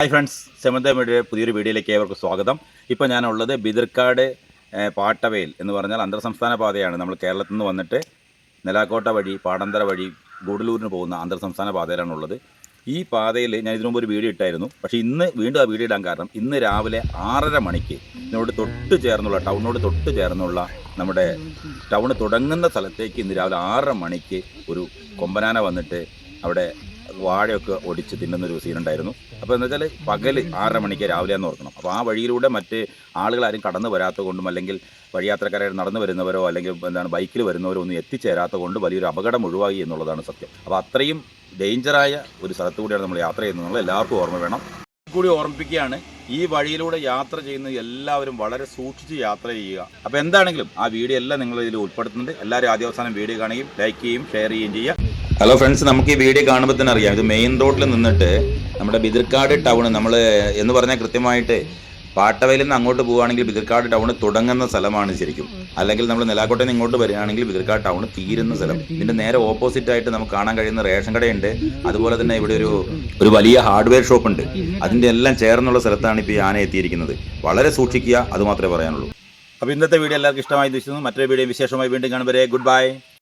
Hi friends സെമന്തമ്മയുടെ പുതിയൊരു വീഡിയോയിലേക്ക് ഏവർക്കും സ്വാഗതം. ഇപ്പോൾ ഞാനുള്ളത് ബിദിർക്കാട് പാട്ടവയൽ എന്ന് പറഞ്ഞാൽ അന്തർ സംസ്ഥാന പാതയാണ്. നമ്മൾ കേരളത്തിൽ നിന്ന് വന്നിട്ട് നെലാക്കോട്ട വഴി പാടന്തര വഴി ഗൂഡലൂരിന് പോകുന്ന അന്തർ സംസ്ഥാന പാതയിലാണുള്ളത്. ഈ പാതയിൽ ഞാൻ ഇതിനു മുമ്പ് ഒരു വീഡിയോ ഇട്ടായിരുന്നു. പക്ഷേ ഇന്ന് വീണ്ടും ആ വീഡിയോ ഇടാൻ കാരണം ഇന്ന് രാവിലെ ആറര മണിക്ക് ഇതിനോട് തൊട്ട് ചേർന്നുള്ള ടൗണിനോട് തൊട്ട് ചേർന്നുള്ള നമ്മുടെ ടൗൺ തുടങ്ങുന്ന സ്ഥലത്തേക്ക് ഇന്ന് രാവിലെ ആറര മണിക്ക് ഒരു കൊമ്പനാന വന്നിട്ട് അവിടെ വാഴയൊക്കെ ഒടിച്ച് തിന്നുന്നൊരു സീനുണ്ടായിരുന്നു. അപ്പോൾ എന്ന് വെച്ചാൽ പകൽ ആറര മണിക്ക് രാവിലെ എന്ന് ഓർക്കണം. അപ്പോൾ ആ വഴിയിലൂടെ മറ്റ് ആളുകളാരും ആരും കടന്നു കൊണ്ടും അല്ലെങ്കിൽ വഴിയാത്രക്കാരായി നടന്നു വരുന്നവരോ അല്ലെങ്കിൽ എന്താണ് ബൈക്കിൽ വരുന്നവരോ ഒന്നും എത്തിച്ചേരാത്ത കൊണ്ട് വലിയൊരു അപകടം ഒഴിവായി എന്നുള്ളതാണ് സത്യം. അപ്പോൾ അത്രയും ഡേഞ്ചറായ ഒരു സ്ഥലത്തു കൂടിയാണ് നമ്മൾ യാത്ര ചെയ്യുന്നത് എല്ലാവർക്കും ഓർമ്മ വേണം. കൂടി ഓർമ്മിപ്പിക്കുകയാണ് ഈ വഴിയിലൂടെ യാത്ര ചെയ്യുന്ന എല്ലാവരും വളരെ സൂക്ഷിച്ച് യാത്ര ചെയ്യുക. അപ്പോൾ എന്താണെങ്കിലും ആ വീഡിയോ എല്ലാം നിങ്ങൾ ഇതിൽ ഉൾപ്പെടുത്തുന്നുണ്ട്. എല്ലാവരും ആദ്യ അവസാനം വീഡിയോ കാണുകയും ലൈക്ക് ചെയ്യുകയും ഷെയർ ചെയ്യുകയും ചെയ്യുക. ഹലോ ഫ്രണ്ട്സ് നമുക്ക് ഈ വീഡിയോ കാണുമ്പോൾ തന്നെ അറിയാം. ഇത് മെയിൻ റോഡിൽ നിന്നിട്ട് നമ്മുടെ ബിതിർക്കാട് ടൗൺ നമ്മൾ എന്ന് പറഞ്ഞാൽ കൃത്യമായിട്ട് പാട്ടവയിൽ നിന്ന് അങ്ങോട്ട് പോവുകയാണെങ്കിൽ ബിതിർക്കാട് ടൗൺ തുടങ്ങുന്ന സ്ഥലമാണ് ശരിക്കും. അല്ലെങ്കിൽ നമ്മൾ നിലാക്കോട്ടയിൽ നിന്ന് ഇങ്ങോട്ട് വരികയാണെങ്കിൽ ബിതിർക്കാട് ടൗൺ തീരുന്ന സ്ഥലം. ഇതിന്റെ നേരെ ഓപ്പോസിറ്റ് ആയിട്ട് നമുക്ക് കാണാൻ കഴിയുന്ന റേഷൻ കടയുണ്ട്. അതുപോലെ തന്നെ ഇവിടെ ഒരു ഒരു വലിയ ഹാർഡ്വെയർ ഷോപ്പ് ഉണ്ട്. അതിന്റെ എല്ലാം ചേർന്നുള്ള സ്ഥലത്താണ് ഇപ്പോൾ ആന എത്തിയിരിക്കുന്നത്. വളരെ സൂക്ഷിക്കുക അത് മാത്രമേ പറയാനുള്ളൂ. അപ്പോൾ ഇന്നത്തെ വീഡിയോ എല്ലാവർക്കും ഇഷ്ടമായി ദിവസം മറ്റൊരു വീഡിയോ വിശേഷമായി വീണ്ടും കാണുമ്പോൾ ഗുഡ് ബൈ